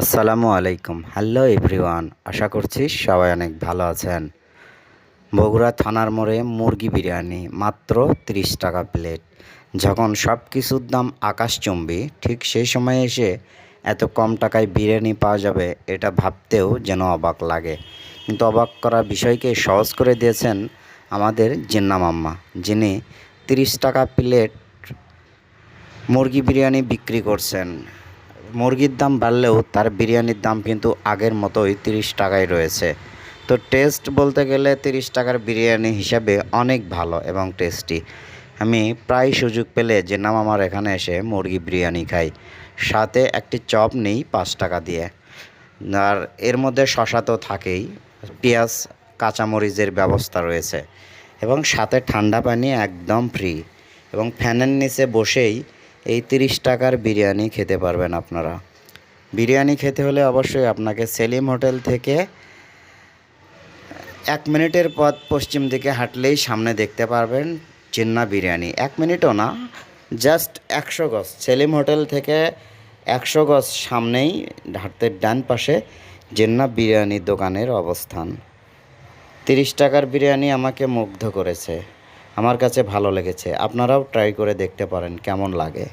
আসসালামু আলাইকুম। Hello everyone, আশা করছি সবাই অনেক ভালো আছেন। বগুড়া থানার মোড়ে মুরগি বিরিয়ানি মাত্র 30 টাকা প্লেট। যখন সব কিছুর দাম আকাশচুম্বী, ঠিক সেই সময় এসে এত কম টাকায় বিরিয়ানি পাওয়া যাবে, এটা ভাবতেও যেন অবাক লাগে। কিন্তু অবাক করা বিষয়কে সহজ করে দিয়েছেন আমাদের জিন্না মাম্মা, যিনি 30 টাকা প্লেট মুরগি বিরিয়ানি বিক্রি করছেন। মুরগির দাম বাড়লেও তার বিরিয়ানির দাম কিন্তু আগের মতোই তিরিশ টাকায় রয়েছে। তো টেস্ট বলতে গেলে তিরিশ টাকার বিরিয়ানি হিসাবে অনেক ভালো এবং টেস্টি। আমি প্রায় সুযোগ পেলে যে নাম আমার এখানে এসে মুরগি বিরিয়ানি খাই। সাথে একটি চপ নিই পাঁচ টাকা দিয়ে। আর এর মধ্যে শশা তো থাকেই, পেঁয়াজ, কাঁচামরিচের ব্যবস্থা রয়েছে। এবং সাথে ঠান্ডা পানি একদম ফ্রি এবং ফ্যানের নিচে বসেই এই তিরিশ টাকার বিরিয়ানি খেতে পারবেন আপনারা। বিরিয়ানি খেতে হলে অবশ্যই আপনাকে সেলিম হোটেল থেকে এক মিনিটের পথ পশ্চিম দিকে হাঁটলেই সামনে দেখতে পারবেন চিন্না বিরিয়ানি। এক মিনিটও না, জাস্ট একশো গজ। সেলিম হোটেল থেকে একশো গজ সামনেই হাঁটতে ডান পাশে জিন্না বিরিয়ানির দোকানের অবস্থান। তিরিশ টাকার বিরিয়ানি আমাকে মুগ্ধ করেছে। আমার কাছে ভালো লেগেছে। আপনারাও ট্রাই করে দেখতে পারেন কেমন লাগে।